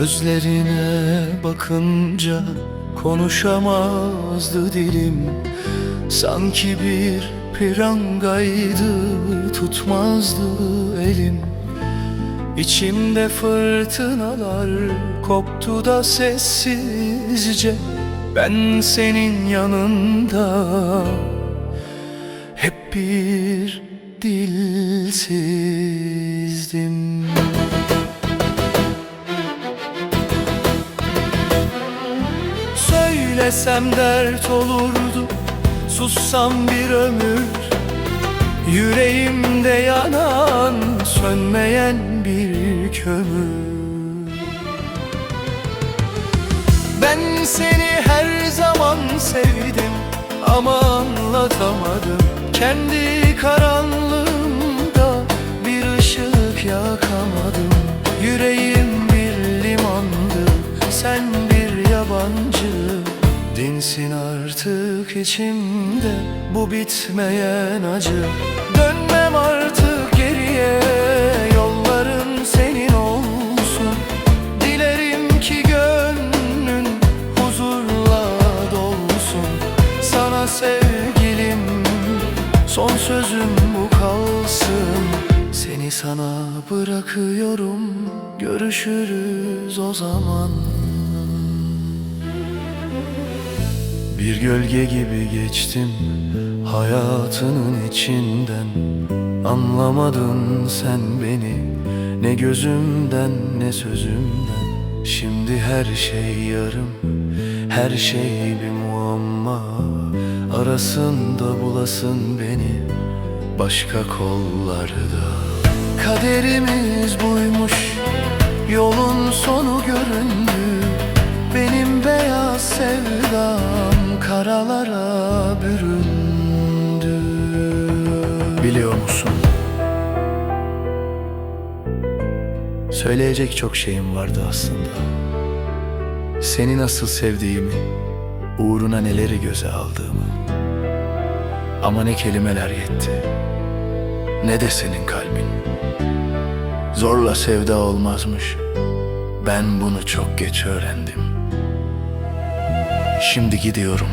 Gözlerine bakınca konuşamazdı dilim. Sanki bir pirangaydı tutmazdı elim. İçimde fırtınalar koptu da sessizce. Ben senin yanında hep bir dilsizdim Söylesem dert olurdu Sussam bir ömür. Yüreğimde yanan Sönmeyen bir kömür. Ben seni her zaman sevdim Ama anlatamadım. Kendi karanlığımda Bir ışık yakamadım. Yüreğim bir limandı Sen bir yabancı Dinsin artık içimde Bu bitmeyen acı. Dönmem artık geriye Yolların senin olsun. Dilerim ki gönlün huzurla dolsun. Sana sevgilim son sözüm bu kalsın. Seni sana bırakıyorum Görüşürüz o zaman Bir gölge gibi geçtim hayatının içinden. Anlamadın sen beni ne gözümden ne sözümden. Şimdi her şey yarım her şey bir muamma. Arasında bulasın beni başka kollarda. Kaderimiz buymuş yolun sonu göründü. Benim beyaz sevdam karalara büründü. Biliyor musun? Söyleyecek çok şeyim vardı aslında. Seni nasıl sevdiğimi Uğruna neleri göze aldığımı. Ama ne kelimeler yetti Ne de senin kalbin. Zorla sevda olmazmış Ben bunu çok geç öğrendim Şimdi gidiyorum.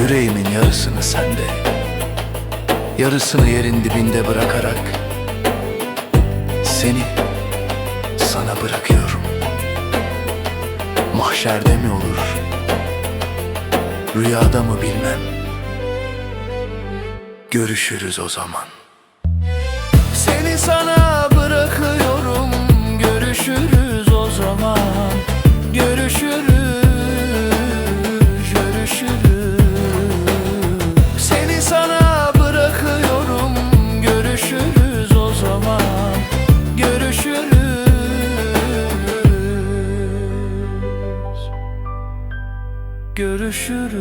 Yüreğimin yarısını sende Yarısını yerin dibinde bırakarak Seni sana bırakıyorum. Mahşerde mi olur Rüyada mı bilmem. Görüşürüz o zaman. Seni sana Görüşürüz.